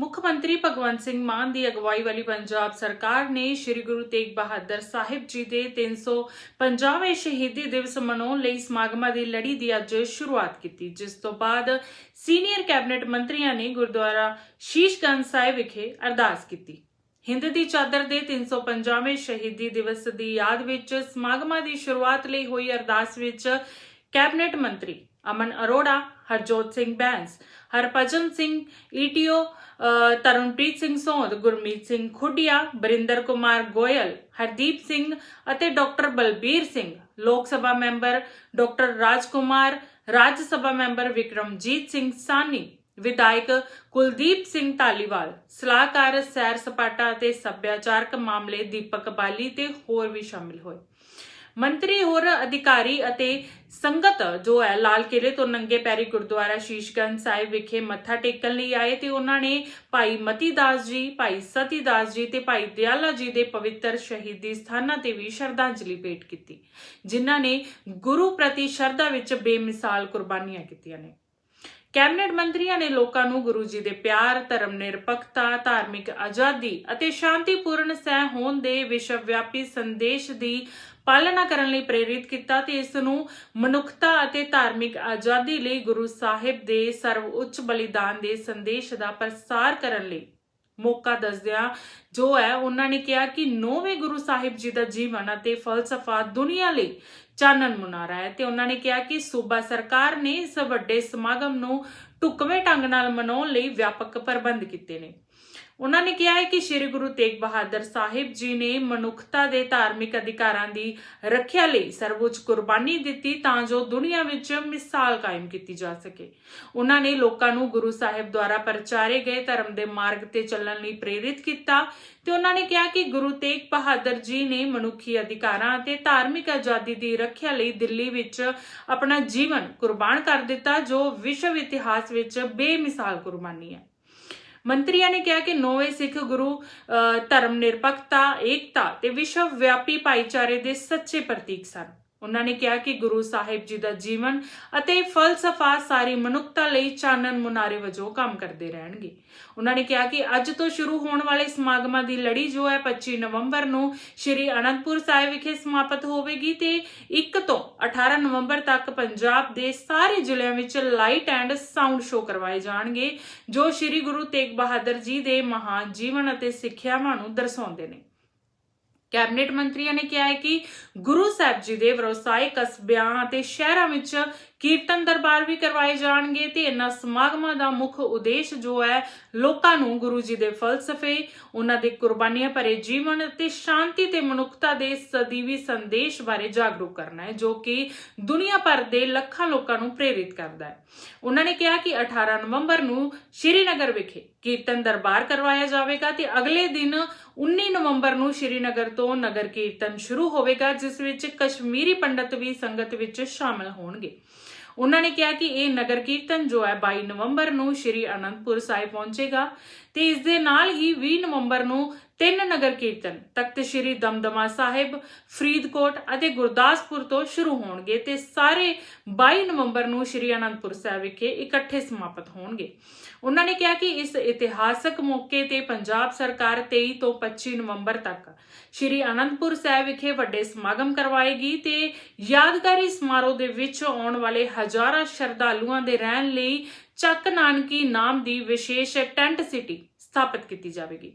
ਮੁੱਖ ਮੰਤਰੀ ਭਗਵੰਤ ਸਿੰਘ ਮਾਨ ਦੀ ਅਗਵਾਈ ਵਾਲੀ ਪੰਜਾਬ ਸਰਕਾਰ ਨੇ ਸ੍ਰੀ ਗੁਰੂ ਤੇਗ ਬਹਾਦਰ ਸਾਹਿਬ ਜੀ ਦੇ 350ਵੇਂ ਸ਼ਹੀਦੀ ਦਿਵਸ ਮਨਾਉਣ ਲਈ ਸਮਾਗਮਾਂ ਦੀ ਲੜੀ ਦੀ ਅੱਜ ਸ਼ੁਰੂਆਤ ਕੀਤੀ, ਜਿਸ ਤੋਂ ਬਾਅਦ ਸੀਨੀਅਰ ਕੈਬਨਿਟ ਮੰਤਰੀਆਂ ਨੇ ਗੁਰਦੁਆਰਾ ਸ਼ੀਸ਼ਗੰਜ ਸਾਹਿਬ ਵਿਖੇ ਅਰਦਾਸ ਕੀਤੀ। ਹਿੰਦ ਦੀ ਚਾਦਰ ਦੇ 350ਵੇਂ ਸ਼ਹੀਦੀ ਦਿਵਸ ਦੀ ਯਾਦ ਵਿੱਚ ਸਮਾਗਮਾਂ ਦੀ ਸ਼ੁਰੂਆਤ ਲਈ ਹੋਈ ਅਰਦਾਸ ਵਿੱਚ ਕੈਬਨਿਟ ਮੰਤਰੀ ਅਮਨ ਅਰੋੜਾ ਹਰਜੋਤ ਸਿੰਘ ਬੈਂਸ ਹਰਭਜਨ ਸਿੰਘ ਈਟੀਓ ਅ, ਸਿੰਘ ਸੋਂਦ ਗੁਰਮੀਤ ਸਿੰਘ ਖੁੱਡੀਆ ਬਰਿੰਦਰ ਕੁਮਾਰ ਗੋਇਲ ਹਰਦੀਪ ਸਿੰਘ ਅਤੇ doctor Balbir Singh. Lok Sabha member doctor Rajkumar Raj Sabha member Vikramjit Singh Sahni ਵਿਧਾਇਕ ਕੁਲਦੀਪ ਸਿੰਘ ਧਾਲੀਵਾਲ ਸਲਾਹਕਾਰ ਸੈਰ ਸਪਾਟਾ ਅਤੇ ਸੱਭਿਆਚਾਰਕ ਮਾਮਲੇ ਦੀਪਕ ਬਾਲੀ ਤੇ ਹੋਰ ਵੀ ਸ਼ਾਮਿਲ ਹੋਏ। ਮੰਤਰੀ ਹੋਰ ਅਧਿਕਾਰੀ ਅਤੇ ਸੰਗਤ ਜੋ ਹੈ, ਲਾਲ ਕਿਲੇ ਤੋਂ ਨੰਗੇ ਪੈਰੀ ਗੁਰਦੁਆਰਾ ਸ਼ੀਸ਼ਗੰਜ ਸਾਹਿਬ ਵਿਖੇ ਮੱਥਾ ਟੇਕਣ ਲਈ ਆਏ ਤੇ ਉਹਨਾਂ ਨੇ ਭਾਈ ਮਤੀ ਦਾਸ ਜੀ, ਭਾਈ ਸਤੀ ਦਾਸ ਜੀ ਤੇ ਭਾਈ ਦਿਆਲਾ ਜੀ ਦੇ ਪਵਿੱਤਰ ਸ਼ਹੀਦੀ ਸਥਾਨਾਂ ਤੇ ਵੀ ਸ਼ਰਧਾਂਜਲੀ ਭੇਟ ਕੀਤੀ, ਜਿਨ੍ਹਾਂ ਨੇ ਗੁਰੂ ਪ੍ਰਤੀ ਸ਼ਰਧਾ ਵਿੱਚ ਬੇਮਿਸਾਲ ਕੁਰਬਾਨੀਆਂ ਕੀਤੀਆਂ ਨੇ। ਕੈਬਨਿਟ ਮੰਤਰੀਆਂ ਨੇ ਲੋਕਾਂ ਨੂੰ ਗੁਰੂ ਜੀ ਦੇ ਪਿਆਰ, ਧਰਮ ਨਿਰਪੱਖਤਾ, ਧਾਰਮਿਕ ਆਜ਼ਾਦੀ ਅਤੇ ਸ਼ਾਂਤੀਪੂਰਨ ਸਹਿ ਹੋਣ ਦੇ ਵਿਸ਼ਵ ਵਿਆਪੀ ਸੰਦੇਸ਼ ਦੀ ਪਾਲਣਾ ਕਰਨ ਲਈ ਪ੍ਰੇਰਿਤ ਕੀਤਾ ਤੇ ਇਸ ਨੂੰ ਮਨੁੱਖਤਾ ਅਤੇ ਧਾਰਮਿਕ ਆਜ਼ਾਦੀ ਲਈ ਗੁਰੂ ਸਾਹਿਬ ਦੇ ਸਰਵਉੱਚ ਬਲੀਦਾਨ ਦੇ ਸੰਦੇਸ਼ ਦਾ ਪ੍ਰਸਾਰ ਕਰਨ ਲਈ ਮੌਕਾ ਦੱਸਦਿਆਂ ਜੋ ਹੈ, ਉਹਨਾਂ ਨੇ ਕਿਹਾ ਕਿ ਨੌਵੇਂ ਗੁਰੂ ਸਾਹਿਬ ਜੀ ਦਾ ਜੀਵਨ ਅਤੇ ਫਲਸਫਾ ਦੁਨੀਆ ਲਈ ਚਾਨਣ ਮੁਨਾਰਾ ਹੈ ਤੇ ਉਹਨਾਂ ਨੇ ਕਿਹਾ ਕਿ ਸੂਬਾ ਸਰਕਾਰ ਨੇ ਇਸ ਵੱਡੇ ਸਮਾਗਮ ਨੂੰ ਢੁਕਵੇਂ ਢੰਗ ਨਾਲ ਮਨਾਉਣ ਲਈ ਵਿਆਪਕ ਪ੍ਰਬੰਧ ਕੀਤੇ ਨੇ। ਉਹਨਾਂ ਨੇ ਕਿਹਾ ਹੈ ਕਿ ਸ੍ਰੀ ਗੁਰੂ ਤੇਗ ਬਹਾਦਰ ਸਾਹਿਬ ਜੀ ਨੇ ਮਨੁੱਖਤਾ ਦੇ ਧਾਰਮਿਕ ਅਧਿਕਾਰਾਂ ਦੀ ਰੱਖਿਆ ਲਈ ਸਰਵਉੱਚ ਕੁਰਬਾਨੀ ਦਿੱਤੀ ਤਾਂ ਜੋ ਦੁਨੀਆ ਵਿੱਚ ਮਿਸਾਲ ਕਾਇਮ ਕੀਤੀ ਜਾ ਸਕੇ। ਉਹਨਾਂ ਨੇ ਲੋਕਾਂ ਨੂੰ ਗੁਰੂ ਸਾਹਿਬ ਦੁਆਰਾ ਪ੍ਰਚਾਰੇ ਗਏ ਧਰਮ ਦੇ ਮਾਰਗ ਤੇ ਚੱਲਣ ਲਈ ਪ੍ਰੇਰਿਤ ਕੀਤਾ ਤੇ ਉਹਨਾਂ ਨੇ ਕਿਹਾ ਕਿ ਗੁਰੂ ਤੇਗ ਬਹਾਦਰ ਜੀ ਨੇ ਮਨੁੱਖੀ ਅਧਿਕਾਰਾਂ ਅਤੇ ਧਾਰਮਿਕ ਆਜ਼ਾਦੀ ਦੀ ਰੱਖਿਆ ਲਈ ਦਿੱਲੀ ਵਿੱਚ ਆਪਣਾ ਜੀਵਨ ਕੁਰਬਾਨ ਕਰ ਦਿੱਤਾ, ਜੋ ਵਿਸ਼ਵ ਇਤਿਹਾਸ ਵਿੱਚ ਬੇਮਿਸਾਲ ਕੁਰਬਾਨੀ ਹੈ। ਮੰਤਰੀਆਂ ਨੇ ਕਿਹਾ ਕਿ ਨੌਵੇਂ ਸਿੱਖ ਗੁਰੂ ਅ, ਧਰਮ ਨਿਰਪੱਖਤਾ ਏਕਤਾ ਤੇ ਵਿਸ਼ਵ ਵਿਆਪੀ ਭਾਈਚਾਰੇ ਦੇ ਸੱਚੇ ਪ੍ਰਤੀਕ ਸਨ। ਉਹਨਾਂ ਨੇ ਕਿਹਾ ਕਿ ਗੁਰੂ ਸਾਹਿਬ ਜੀ ਦਾ ਜੀਵਨ ਅਤੇ ਫਲਸਫਾ ਸਾਰੀ ਮਨੁੱਖਤਾ ਲਈ ਚਾਨਣ ਮੁਨਾਰੇ ਵਜੋਂ ਕੰਮ ਕਰਦੇ ਰਹਿਣਗੇ। ਉਹਨਾਂ ਨੇ ਕਿਹਾ ਕਿ ਅੱਜ ਤੋਂ ਸ਼ੁਰੂ ਹੋਣ ਵਾਲੇ ਸਮਾਗਮਾਂ ਦੀ ਲੜੀ ਜੋ ਹੈ 25 ਨਵੰਬਰ ਨੂੰ ਸ਼੍ਰੀ ਅਨੰਦਪੁਰ ਸਾਹਿਬ ਵਿਖੇ ਸਮਾਪਤ ਹੋਵੇਗੀ ਤੇ 1 ਤੋਂ 18 ਨਵੰਬਰ ਤੱਕ ਪੰਜਾਬ ਦੇ ਸਾਰੇ ਜ਼ਿਲ੍ਹਿਆਂ ਵਿੱਚ ਲਾਈਟ ਐਂਡ ਸਾਊਂਡ ਸ਼ੋਅ ਕਰਵਾਏ ਜਾਣਗੇ, ਜੋ ਸ਼੍ਰੀ ਗੁਰੂ ਤੇਗ ਬਹਾਦਰ ਜੀ ਦੇ ਮਹਾਨ ਜੀਵਨ ਅਤੇ ਸਿੱਖਿਆਵਾਂ ਨੂੰ ਦਰਸਾਉਂਦੇ ਨੇ। ਕੈਬਨਿਟ ਮੰਤਰੀਆਂ ਨੇ ਕਿਹਾ ਹੈ ਕਿ ਗੁਰੂ ਸਾਹਿਬ ਜੀ ਦੇ ਵਿਵਸਾਇਕ ਕਸਬਿਆਂ ਅਤੇ ਸ਼ਹਿਰਾਂ ਵਿੱਚ ਕੀਰਤਨ ਦਰਬਾਰ ਵੀ ਕਰਵਾਏ ਜਾਣਗੇ ਤੇ ਇਹਨਾਂ ਸਮਾਗਮਾਂ ਦਾ ਮੁੱਖ ਉਦੇਸ਼ ਜੋ ਹੈ, ਲੋਕਾਂ ਨੂੰ ਗੁਰੂ ਜੀ ਦੇ ਫਲਸਫੇ, ਉਹਨਾਂ ਦੇ ਕੁਰਬਾਨੀਆਂ ਭਰੇ ਜੀਵਨ ਅਤੇ ਸ਼ਾਂਤੀ ਤੇ ਮਨੁੱਖਤਾ ਦੇ ਸਦੀਵੀ ਸੰਦੇਸ਼ ਬਾਰੇ ਜਾਗਰੂਕ ਕਰਨਾ ਹੈ, ਜੋ ਕਿ ਦੁਨੀਆ ਭਰ ਦੇ ਲੱਖਾਂ ਲੋਕਾਂ ਨੂੰ ਪ੍ਰੇਰਿਤ ਕਰਦਾ ਹੈ। ਉਹਨਾਂ ਨੇ ਕਿਹਾ ਕਿ 18 ਨਵੰਬਰ ਨੂੰ ਸ਼੍ਰੀਨਗਰ ਵਿਖੇ ਕੀਰਤਨ ਦਰਬਾਰ ਕਰਵਾਇਆ ਜਾਵੇਗਾ ਤੇ ਅਗਲੇ ਦਿਨ 19 ਨਵੰਬਰ ਨੂੰ ਸ਼੍ਰੀਨਗਰ ਤੋਂ ਨਗਰ ਕੀਰਤਨ ਸ਼ੁਰੂ ਹੋਵੇਗਾ, ਜਿਸ ਵਿੱਚ ਕਸ਼ਮੀਰੀ ਪੰਡਤ ਵੀ ਸੰਗਤ ਵਿੱਚ ਸ਼ਾਮਲ ਹੋਣਗੇ। ਉਹਨਾਂ ਨੇ ਕਿਹਾ ਕਿ ਇਹ ਨਗਰ ਕੀਰਤਨ ਜੋ ਹੈ 22 ਨਵੰਬਰ ਨੂੰ ਸ਼੍ਰੀ ਅਨੰਦਪੁਰ ਸਾਹਿਬ ਪਹੁੰਚੇਗਾ ਤੇ ਇਸ ਦੇ ਨਾਲ ਹੀ 20 ਨਵੰਬਰ ਨੂੰ ਤਿੰਨ ਨਗਰ ਕੀਰਤਨ, ਤਖਤ ਸ਼੍ਰੀ ਦਮਦਮਾ ਸਾਹਿਬ, ਫਰੀਦਕੋਟ ਅਤੇ ਗੁਰਦਾਸਪੁਰ ਤੋਂ ਸ਼ੁਰੂ ਹੋਣਗੇ ਤੇ ਸਾਰੇ 22 ਨਵੰਬਰ ਨੂੰ ਸ਼੍ਰੀ ਅਨੰਦਪੁਰ ਸਾਹਿਬ ਵਿਖੇ ਇਕੱਠੇ ਸਮਾਪਤ ਹੋਣਗੇ। ਉਹਨਾਂ ਨੇ ਕਿਹਾ ਕਿ ਇਸ ਇਤਿਹਾਸਕ ਮੌਕੇ ਤੇ ਪੰਜਾਬ ਸਰਕਾਰ 23 ਤੋਂ 25 ਨਵੰਬਰ ਤੱਕ ਸ਼੍ਰੀ ਅਨੰਦਪੁਰ ਸਾਹਿਬ ਵਿਖੇ ਵੱਡੇ ਸਮਾਗਮ ਕਰਵਾਏਗੀ ਤੇ ਯਾਦਗਾਰੀ ਸਮਾਰੋਹ ਦੇ ਵਿੱਚ ਆਉਣ ਵਾਲੇ ਹਜ਼ਾਰਾਂ ਸ਼ਰਧਾਲੂਆਂ ਦੇ ਰਹਿਣ ਲਈ ਚੱਕ ਨਾਨਕੀ ਨਾਮ ਦੀ ਵਿਸ਼ੇਸ਼ ਟੈਂਟ ਸਿਟੀ ਸਥਾਪਿਤ ਕੀਤੀ ਜਾਵੇਗੀ।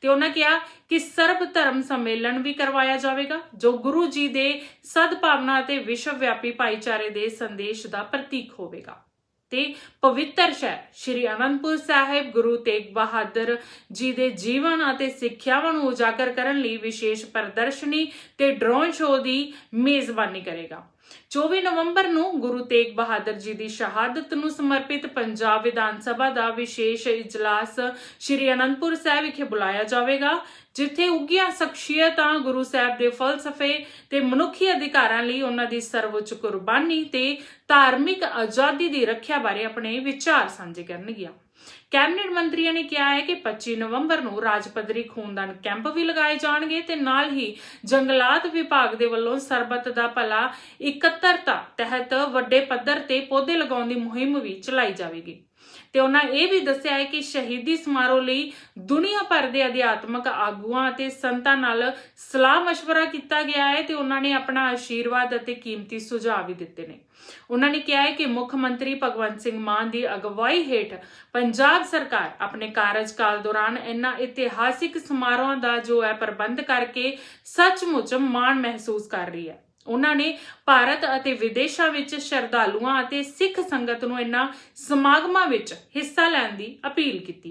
ਤੇ ਉਹਨਾਂ ਕਿਹਾ ਕਿ ਸਰਬ ਧਰਮ ਸੰਮੇਲਨ ਵੀ ਕਰਵਾਇਆ ਜਾਵੇਗਾ, ਜੋ ਗੁਰੂ ਜੀ ਦੇ ਸਦਭਾਵਨਾ ਅਤੇ ਵਿਸ਼ਵ ਵਿਆਪੀ ਭਾਈਚਾਰੇ ਦੇ ਸੰਦੇਸ਼ ਦਾ ਪ੍ਰਤੀਕ ਹੋਵੇਗਾ। ਤੇ ਪਵਿੱਤਰ ਸ਼ਹਿਰ, ਸ਼੍ਰੀ ਅਨੰਦਪੁਰ ਸਾਹਿਬ, ਗੁਰੂ ਤੇਗ ਬਹਾਦਰ ਜੀ ਦੇ ਜੀਵਨ ਅਤੇ ਸਿੱਖਿਆਵਾਂ ਨੂੰ ਉਜਾਗਰ ਕਰਨ ਲਈ ਵਿਸ਼ੇਸ਼ ਪ੍ਰਦਰਸ਼ਨੀ ਤੇ ਡਰੋਨ ਸ਼ੋਅ ਦੀ ਮੇਜ਼ਬਾਨੀ ਕਰੇਗਾ। 24 ਨਵੰਬਰ ਨੂੰ ਗੁਰੂ ਤੇਗ ਬਹਾਦਰ ਜੀ ਦੀ ਸ਼ਹਾਦਤ ਨੂੰ ਸਮਰਪਿਤ ਪੰਜਾਬ ਵਿਧਾਨ ਸਭਾ ਦਾ ਵਿਸ਼ੇਸ਼ ਇਜਲਾਸ ਸ਼੍ਰੀ ਅਨੰਦਪੁਰ ਸਾਹਿਬ ਵਿਖੇ ਬੁਲਾਇਆ ਜਾਵੇਗਾ, ਜਿੱਥੇ ਉੱਗੀਆਂ ਸ਼ਖਸੀਅਤਾਂ, ਗੁਰੂ ਸਾਹਿਬ ਦੇ ਫਲਸਫੇ ਤੇ ਮਨੁੱਖੀ ਅਧਿਕਾਰਾਂ ਲਈ ਉਹਨਾਂ ਦੀ ਸਰਵਉੱਚ ਕੁਰਬਾਨੀ ਤੇ ਧਾਰਮਿਕ ਆਜ਼ਾਦੀ ਦੀ ਰੱਖਿਆ ਬਾਰੇ ਆਪਣੇ ਵਿਚਾਰ ਸਾਂਝੇ ਕਰਨਗੀਆਂ। ਕੈਬਨਿਟ ਮੰਤਰੀਆਂ ਨੇ ਕਿਹਾ ਹੈ ਕਿ 25 ਨਵੰਬਰ ਨੂੰ ਰਾਜ ਪੱਧਰੀ ਖੂਨਦਾਨ ਕੈਂਪ ਵੀ ਲਗਾਏ ਜਾਣਗੇ ਤੇ ਨਾਲ ਹੀ ਜੰਗਲਾਤ ਵਿਭਾਗ ਦੇ ਵੱਲੋਂ ਸਰਬੱਤ ਦਾ ਭਲਾ, ਇਕੱਤਰਤਾ ਤਹਿਤ ਵੱਡੇ ਪੱਧਰ ਤੇ ਪੌਦੇ ਲਗਾਉਣ ਦੀ ਮੁਹਿੰਮ ਵੀ ਚਲਾਈ ਜਾਵੇਗੀ। ਤੇ ਉਹਨਾਂ ਇਹ ਵੀ ਦੱਸਿਆ ਹੈ ਕਿ ਸ਼ਹੀਦੀ ਸਮਾਰੋਹ ਲਈ ਦੁਨੀਆ ਭਰ ਦੇ ਅਧਿਆਤਮਕ ਆਗੂਆਂ ਅਤੇ ਸੰਤਾਂ ਨਾਲ ਸਲਾਹ مشਵਰਾ ਕੀਤਾ ਗਿਆ ਹੈ ਤੇ ਉਹਨਾਂ ਨੇ ਆਪਣਾ ਆਸ਼ੀਰਵਾਦ ਅਤੇ ਕੀਮਤੀ ਸੁਝਾਅ ਵੀ ਦਿੱਤੇ ਨੇ। ਉਹਨਾਂ ਨੇ ਕਿਹਾ ਹੈ ਕਿ ਮੁੱਖ ਮੰਤਰੀ ਭਗਵੰਤ ਸਿੰਘ ਮਾਨ ਦੀ ਅਗਵਾਈ ਹੇਠ ਪੰਜਾਬ ਸਰਕਾਰ ਆਪਣੇ ਕਾਰਜਕਾਲ ਦੌਰਾਨ ਇਹਨਾਂ ਇਤਿਹਾਸਿਕ ਸਮਾਰੋਹਾਂ ਦਾ ਜੋ ਹੈ ਪ੍ਰਬੰਧ ਕਰਕੇ ਸੱਚਮੁੱਚ ਮਾਣ ਮਹਿਸੂਸ ਕਰ ਰਹੀ ਹੈ। ਉਹਨਾਂ ਨੇ ਭਾਰਤ ਅਤੇ ਵਿਦੇਸ਼ਾਂ ਵਿੱਚ ਸ਼ਰਧਾਲੂਆਂ ਅਤੇ ਸਿੱਖ ਸੰਗਤ ਨੂੰ ਇਹਨਾਂ ਸਮਾਗਮਾਂ ਵਿੱਚ ਹਿੱਸਾ ਲੈਣ ਦੀ ਅਪੀਲ ਕੀਤੀ ਹੈ।